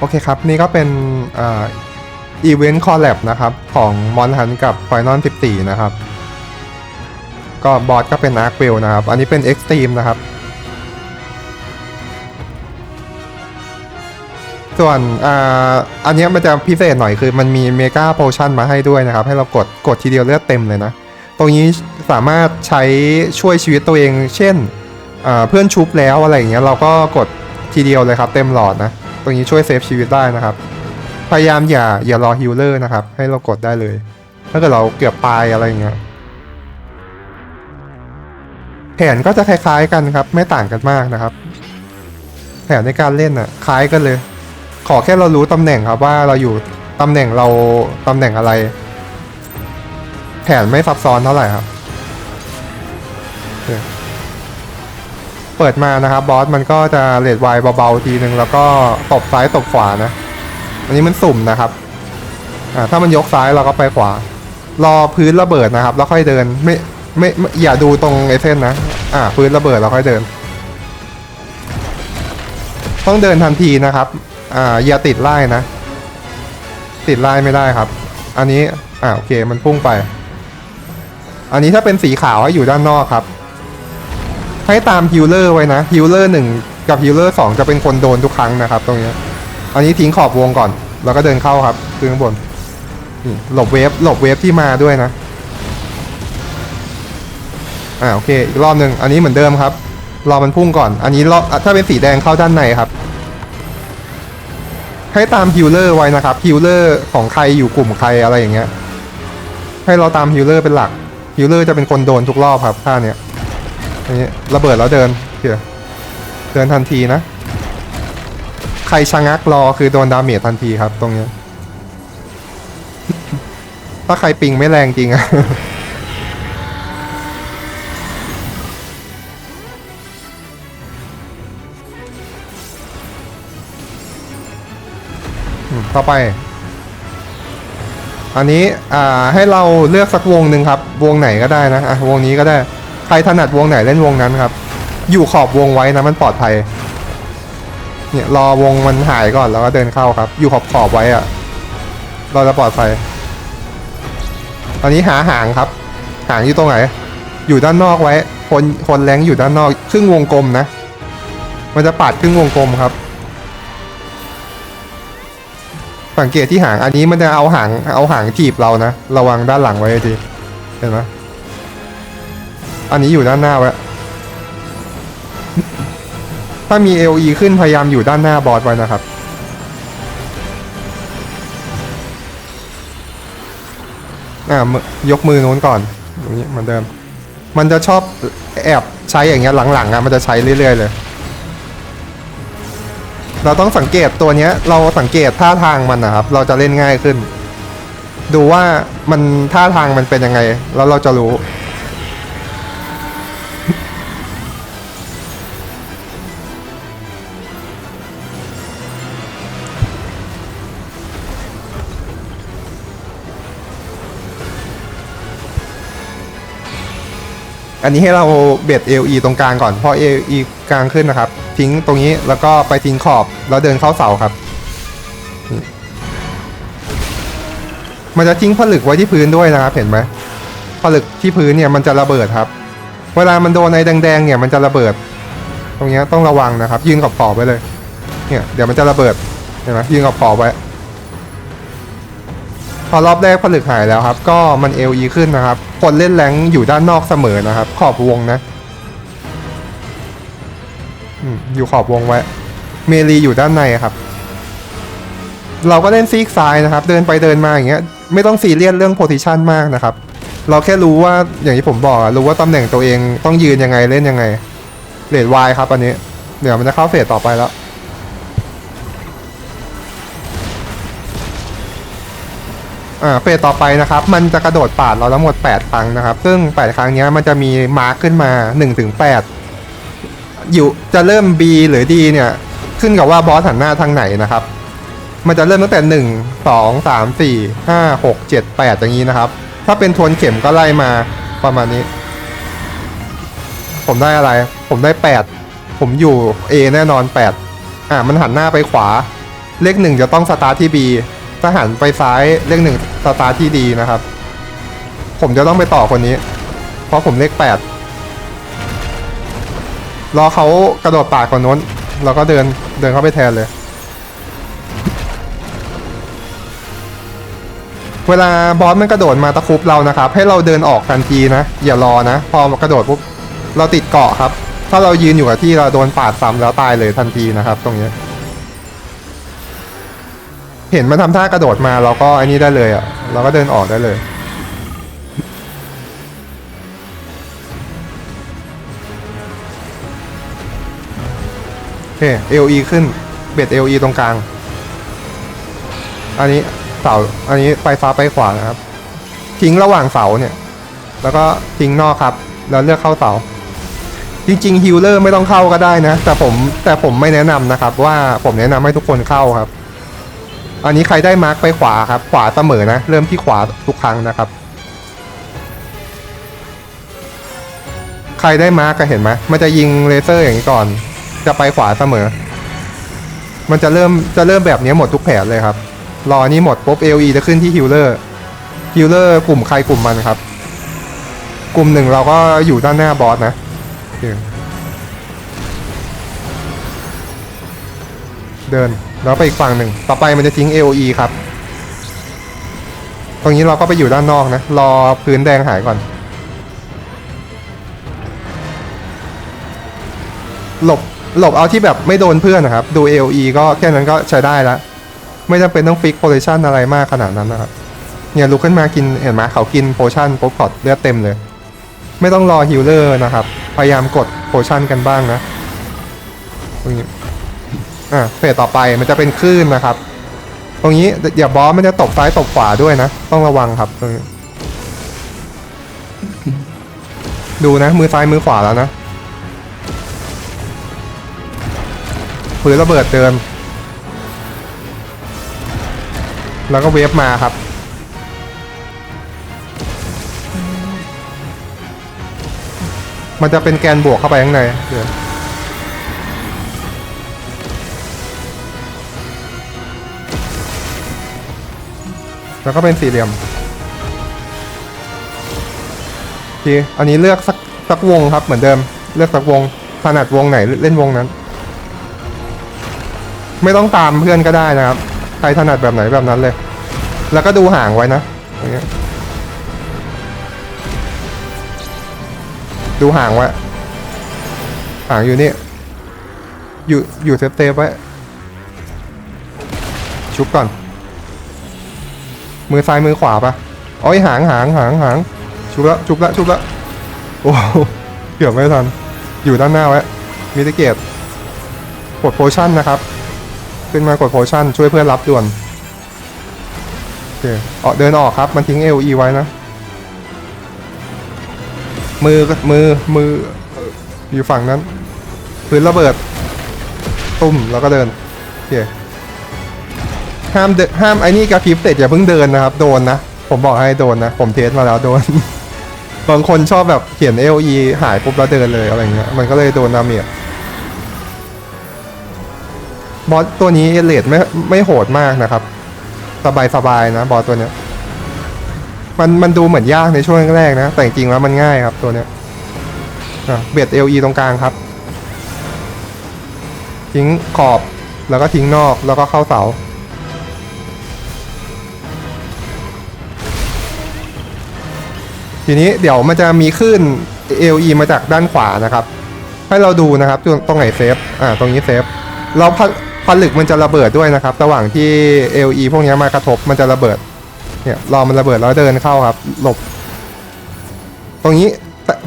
โอเคครับ นี่ก็เป็นอีเวนต์คอลแลบนะครับ ของมอนฮันกับ Final 14 นะครับ ก็บอสก็เป็นอาร์คเวลนะครับ อันนี้เป็น Extreme นะครับ ส่วนออันนี้มันจะพิเศษหน่อยคือมันมีเมกาโพชั่นมาให้ด้วยนะครับ ให้เรากดกดทีเดียวเลือดเต็มเลยนะ ตรงนี้สามารถใช้ช่วยชีวิตตัวเอง เช่นเพื่อนชุบแล้วอะไรอย่างเงี้ยเราก็กดทีเดียวเลยครับ เต็มหลอดนะ ตรงนี้ช่วยเซฟชีวิตได้นะครับ พยายามอย่าอย่ารอฮิลเลอร์นะครับ ให้เรากดได้เลย ถ้าเกิดเราเกือบตายอะไรเงี้ยแผนก็จะคล้ายๆกันครับ ไม่ต่างกันมากนะครับ แผนในการเล่นน่ะคล้ายกันเลย ขอแค่เรารู้ตำแหน่งครับว่าเราอยู่ตำแหน่งเราตำแหน่งอะไร แผนไม่ซับซ้อนเท่าไหร่ครับ เปิดมานะครับบอสมันก็จะเลดไวเบาๆทีนึงแล้วก็ตบซ้ายตบขวานะ อันนี้มันสุ่มนะครับอ่าถ้ามันยกซ้ายเราก็ไปขวา รอพื้นระเบิดนะครับ แล้วค่อยเดินไม่ไม่ไม่อย่าดูตรงไอเส้นนะ อ่าพื้นระเบิดแล้วค่อยเดิน ต้องเดินทันทีนะครับ อ่าอย่าติดไล่นะ ติดไล่ไม่ได้ครับ อันนี้อ่าโอเคมันพุ่งไป อันนี้ถ้าเป็นสีขาวให้อยู่ด้านนอกครับ ให้ตามฮิลเลอร์ไว้นะฮิลเลอร์หนึ่งกับฮิลเลอร์สองจะเป็นคนโดนทุกครั้งนะครับตรงนี้อันนี้ทิ้งขอบวงก่อน แล้วก็เดินเข้าครับคือข้างบนหลบเวฟหลบเวฟที่มาด้วยนะอ่าโอเคอีกรอบหนึ่งอันนี้เหมือนเดิมครับรอมันพุ่งก่อน อันนี้รอบอะถ้าเป็นสีแดงเข้าด้านในครับ ให้ตามฮิลเลอร์ไว้นะครับฮิลเลอร์ของใครอยู่กลุ่มใครอะไรอย่างเงี้ย ให้เราตามฮิลเลอร์เป็นหลักฮิลเลอร์จะเป็นคนโดนทุกรอบครับท่าเนี้ย นี้ระเบิดแล้วเดินเดี๋ยวเดินทันทีนะ ใครชะงักรอคือโดนดาเมจทันทีครับตรงนี้ ถ้าใครปิงไม่แรงจริงอะต่อไป อันนี้อ่าให้เราเลือกสักวงหนึ่งครับ วงไหนก็ได้นะอะวงนี้ก็ได้ ครถนัดวงไหนเล่นวงนั้นครับ อยู่ขอบวงไว้นะมันปลอดภัย เนี่ยรอวงมันหายก่อนแล้วก็เดินเข้าครับ อยู่ขอบขอบไว้อะเราจะปลอดภัย ตอนนี้หาหางครับ หางอยู่ตรงไหน อยู่ด้านนอกไว้ คนคนแรงอยู่ด้านนอก ครึ่งวงกลมนะ มันจะปาดครึ่งวงกลมครับสังเกตที่หางอันนี้มันจะเอาหางเอาหางถีบเรานะ ระวังด้านหลังไว้ดีเห็นไหม อันนี้อยู่ด้านหน้าไว้ถ้ามี LE ขึ้นพยายามอยู่ด้านหน้าบอสไว้นะครับ อ่ามยกมือโน้นก่อนตรงนี้เหมือนเดิม มันจะชอบแอบใช้อย่างเงี้ยหลังๆอะมันจะใช้เรื่อยๆเลย เราต้องสังเกตตัวเนี้ย เราสังเกตท่าทางมันนะครับ เราจะเล่นง่ายขึ้น ดูว่ามันท่าทางมันเป็นยังไง แล้วเราจะรู้ อันนี้ให้เราเบ็ด LE ตรงกลางก่อนพอ LE กลางขึ้นนะครับ ทิ้งตรงนี้แล้วก็ไปทิ้งขอบแล้วเดินเข้าเสาครับ มันจะทิ้งผลึกไว้ที่พื้นด้วยนะครับ เห็นไหมผลึกที่พื้นเนี่ยมันจะระเบิดครับ เวลามันโดนในแดงๆเนี่ยมันจะระเบิด ตรงนี้ต้องระวังนะครับ ยืนขอบขอบไว้เลย เนี่ยเดี๋ยวมันจะระเบิดเห็นไหมยืนขอบขอบไว้ พอรอบแรกผลึกหายแล้วครับ ก็มัน LE ขึ้นนะครับ คนเล่นแรงอยู่ด้านนอกเสมอนะครับ ขอบวงนะอยู่ขอบวงไว้ เมลีอยู่ด้านในครับ เราก็เล่นซีกซ้ายนะครับ เดินไปเดินมาอย่างเงี้ย ไม่ต้องซีเรียสเรื่องโพซิชันมากนะครับ เราแค่รู้ว่าอย่างที่ผมบอกรู้ว่าตำแหน่งตัวเองต้องยืนยังไงเล่นยังไงเลดวายครับอันนี้ เดี๋ยวมันจะเข้าเฟสต่อไปแล้ว อ่าเฟสต่อไปนะครับมันจะกระโดดปาดเราทั้งหมด 8 ครั้งนะครับ ซึ่ง 8 ครั้งนี้มันจะมีมาร์คขึ้นมา1ถึง8อยู่จะเริ่ม B หรือ D เนี่ยขึ้นกับว่าบอสหันหน้าทางไหนนะครับ มันจะเริ่มตั้งแต่1 2 3 4 5 6 7 8อย่างนี้นะครับ ถ้าเป็นทวนเข็มก็ไล่มาประมาณนี้ ผมได้อะไร ผมได้8ผมอยู่ A แน่นอน8อ่ามันหันหน้าไปขวา เลขหนึ่งจะต้องสตาร์ทที่ B ถ้าหันไปซ้ายเลขหนึ่งสตาร์ที่ดีนะครับ ผมจะต้องไปต่อคนนี้ เพราะผมเลขแปดรอเขากระโดดปาดคนนู้นเราก็เดินเดินเข้าไปแทนเลย เวลาบอสมันกระโดดมาตะครุบเรานะครับ ให้เราเดินออกทันทีนะ อย่ารอนะ พอกระโดดปุ๊บเราติดเกาะครับ ถ้าเรายืนอยู่กับที่เราโดนปาดซ้ำแล้วตายเลยทันทีนะครับ ตรงนี้ เห็นมันทำท่ากระโดดมาเราก็อันนี้ได้เลยอะเราก็เดินออกได้เลย โอเค LE ขึ้น เบ็ด LE ตรงกลาง อันนี้เสาอันนี้ไปซ้ายไปขวานะครับ ทิ้งระหว่างเสาเนี่ย แล้วก็ทิ้งนอกครับ แล้วเลือกเข้าเสา จริงๆฮิลเลอร์ไม่ต้องเข้าก็ได้นะ แต่ผมแต่ผมไม่แนะนำนะครับ ว่าผมแนะนำให้ทุกคนเข้าครับ อันนี้ใครได้มาร์กไปขวาครับ ขวาเสมอนะ เริ่มที่ขวาทุกครั้งนะครับ ใครได้มาร์กก็เห็นไหมมันจะยิงเลเซอร์อย่างนี้ก่อน จะไปขวาเสมอ มันจะเริ่มจะเริ่มแบบนี้หมดทุกแผนเลยครับ รอนี้หมดปุ๊บ LE จะขึ้นที่ฮิลเลอร์ฮิลเลอร์กลุ่มใครกลุ่มมันครับ กลุ่มหนึ่งเราก็อยู่ด้านหน้าบอสนะเดิน แล้วไปอีกฝั่งหนึ่ง ต่อไปมันจะทิ้ง AOE ครับ ตรงนี้เราก็ไปอยู่ด้านนอกนะ รอพื้นแดงหายก่อน หลบ หลบเอาที่แบบไม่โดนเพื่อนนะครับ ดู AOE ก็แค่นั้นก็ใช้ได้แล้ว ไม่จำเป็นต้องฟิกโพซิชันอะไรมากขนาดนั้นนะครับ เนี่ยลุกขึ้นมากิน เห็นไหมเขากินโพชั่นปุ๊บพอดเลือดเต็มเลย ไม่ต้องรอฮิลเลอร์นะครับ พยายามกดโพชั่นกันบ้างนะตรงนี้ อะเฟสต่อไปมันจะเป็นคลื่นนะครับ ตรงนี้อย่าบอสมันจะตบซ้ายตบขวาด้วยนะ ต้องระวังครับตรงนี้ดูนะ มือซ้ายมือขวาแล้วนะปืนระเบิดเดิน แล้วก็เวฟมาครับ มันจะเป็นแกนบวกเข้าไปข้างในเดี๋ยว แล้วก็เป็นสี่เหลี่ยมโอเคอันนี้เลือกสักสักวงครับเหมือนเดิม เลือกสักวงถนัดวงไหนเล่นวงนั้น ไม่ต้องตามเพื่อนก็ได้นะครับ ใครถนัดแบบไหนแบบนั้นเลย แล้วก็ดูห่างไว้นะอย่างเงี้ยดูห่างไว้ห่างอยู่นี่ อยู่อยู่เซฟเซฟไว้ ชุบก่อน มือซ้ายมือขวาปะอ๋อยหางหางหางหางชุบละชุบละชุบละโอ้โหเกือบไม่ทัน อยู่ด้านหน้าไว้มิติเกตกดโพชั่นนะครับ ขึ้นมากดโพชั่นช่วยเพื่อนรับด่วนโอเคออเดินออกครับ มันทิ้ง LE ไว้นะ มือมือมืออยู่ฝั่งนั้น พื้นระเบิด ตุ้มแล้วก็เดินโอเค ห้ามเดห้ามไอ้นี่กระพริบเสร็จอย่าเพิ่งเดินนะครับ โดนนะ ผมบอกให้โดนนะ ผมเทสมาแล้วโดน บางคนชอบแบบเขียน LE หายปุ๊บแล้วเดินเลยอะไรเงี้ยมันก็เลยโดนดาเมจบอสตัวนี้เอเลดไม่ไม่โหดมากนะครับ สบายสบายนะบอสตัวเนี้ย มันมันดูเหมือนยากในช่วงแรกๆนะ แต่จริงๆแล้วมันง่ายครับตัวเนี้ยอะเบ็ด LE ตรงกลางครับ ทิ้งขอบแล้วก็ทิ้งนอกแล้วก็เข้าเสา ทีนี้เดี๋ยวมันจะมีขึ้น LE มาจากด้านขวานะครับ ให้เราดูนะครับตรงตรงไหนเซฟอ่าตรงนี้เซฟเราผผลึกมันจะระเบิดด้วยนะครับ ระหว่างที่ LE พวกนี้มากระทบมันจะระเบิดเนี่ยรอมันระเบิดแล้วเดินเข้าครับ หลบ ตรงนี้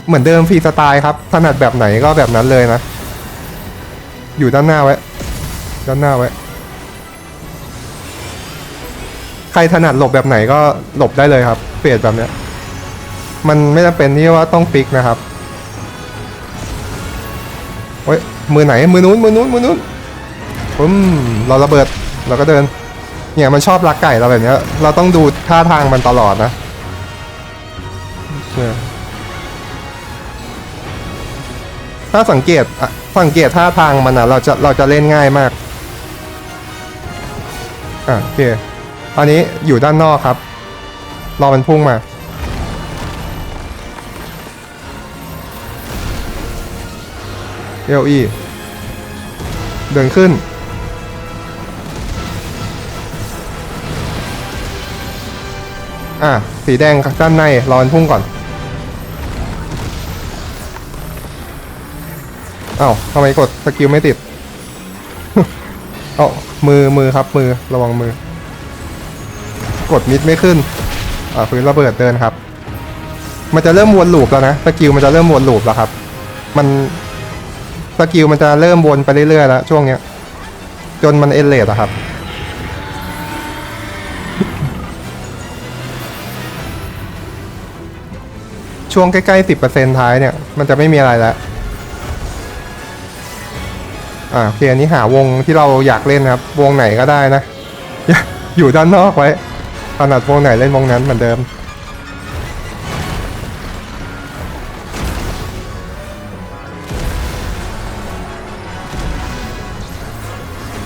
เหมือนเดิมฟรีสไตล์ครับถนัดแบบไหนก็แบบนั้นเลยนะ อยู่ด้านหน้าไว้ ด้านหน้าไว้ ใครถนัดหลบแบบไหนก็หลบได้เลยครับเปลี่ยนแบบเนี้ย มันไม่จำเป็นที่ว่าต้องฟิกนะครับเฮ้ยมือไหนมือนู้นมือนู้นมือนู้นปุ้มเราระเบิดเราก็เดิน เนี่ยมันชอบรักไก่เราแบบเนี้ยเราต้องดูท่าทางมันตลอดนะถ้าสังเกตสังเกตท่าทางมันอะเราจะเราจะเล่นง่ายมากอะโอเคตอนนี้อยู่ด้านนอกครับ รอมันพุ่งมา เอลอีเดินขึ้น อะ สีแดงด้านในรอนพุ่งก่อนเอ้าทำไมกดสกิลไม่ติดเอ้ามือมือครับมือระวังมือ กดมิดไม่ขึ้น อ่าพื้นระเบิดเดินครับ มันจะเริ่มวนลูปแล้วนะสกิลมันจะเริ่มวนลูปแล้วครับ มัน สกิลมันจะเริ่มวนไปเรื่อยๆแล้วช่วงเนี้ย จนมันเอเลดอะครับ ช่วงใกล้ๆสิบเปอร์เซ็นท้ายเนี่ย มันจะไม่มีอะไรแล้วอ่าโอเคอันนี้หาวงที่เราอยากเล่นนะครับ วงไหนก็ได้นะ อยู่ด้านนอกไว้ถนัดวงไหนเล่นวงนั้นเหมือนเดิม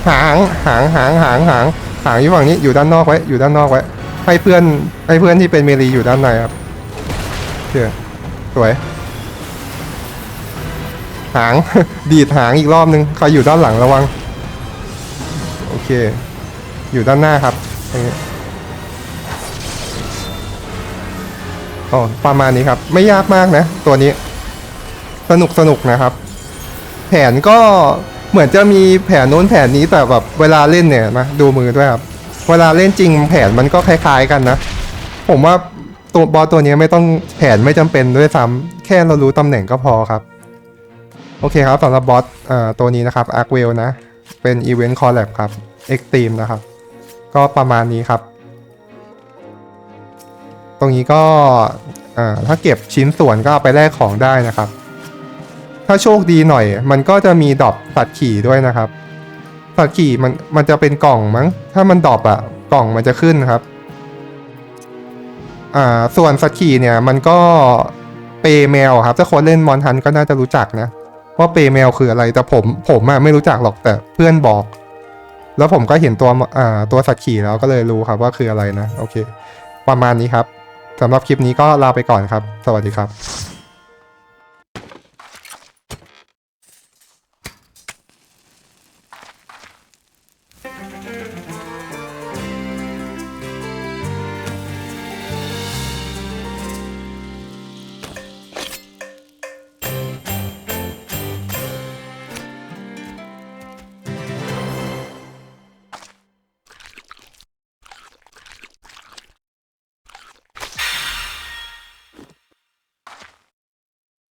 หางหางหางหางหางหางอยู่ฝั่งนี้อยู่ด้านนอกไว้อยู่ด้านนอกไว้ ให้เพื่อนให้เพื่อนที่เป็นเมลีอยู่ด้านในครับเชื่อสวย หางดีดหางอีกรอบนึงใครอยู่ด้านหลังระวัง โอเค อยู่ด้านหน้าครับตรงนี้อ๋อประมาณนี้ครับ ไม่ยากมากนะ ตัวนี้ สนุกสนุกนะครับ แผนก็ เหมือนจะมีแผนโน้นแผนนี้แต่แบบเวลาเล่นเนี่ยนะดูมือด้วยครับ เวลาเล่นจริงแผนมันก็คล้าย ๆกันนะ ผมว่าตัวบอสตัวนี้ไม่ต้องแผนไม่จำเป็นด้วยซ้ำแค่เรารู้ตำแหน่งก็พอครับ โอเคครับสำหรับบอสตัวนี้นะครับ a r k w e l l นะ เป็น Event Collab ครับ Extreme นะครับ ก็ประมาณนี้ครับ ตรงนี้ก็ถ้าเก็บชิ้นส่วนก็เอาไปแลกของได้นะครับ ถ้าโชคดีหน่อย มันก็จะมีดอปสัตว์ขี่ด้วยนะครับสัตว์ขี่มันมันจะเป็นกล่องมั้ง ถ้ามันดอปอะกล่องมันจะขึ้นครับ อ่า ส่วนสัตว์ขี่เนี่ย มันก็เปย์แมวครับ ถ้าคนเล่นมอนทันก็น่าจะรู้จักนะว่าเปย์แมวคืออะไรแต่ผมผมอะไม่รู้จักหรอกแต่เพื่อนบอก แล้วผมก็เห็นตัวอ่าตัวสัตว์ขี่แล้วก็เลยรู้ครับว่าคืออะไรนะ โอเค ประมาณนี้ครับสำหรับคลิปนี้ก็ลาไปก่อนครับ สวัสดีครับ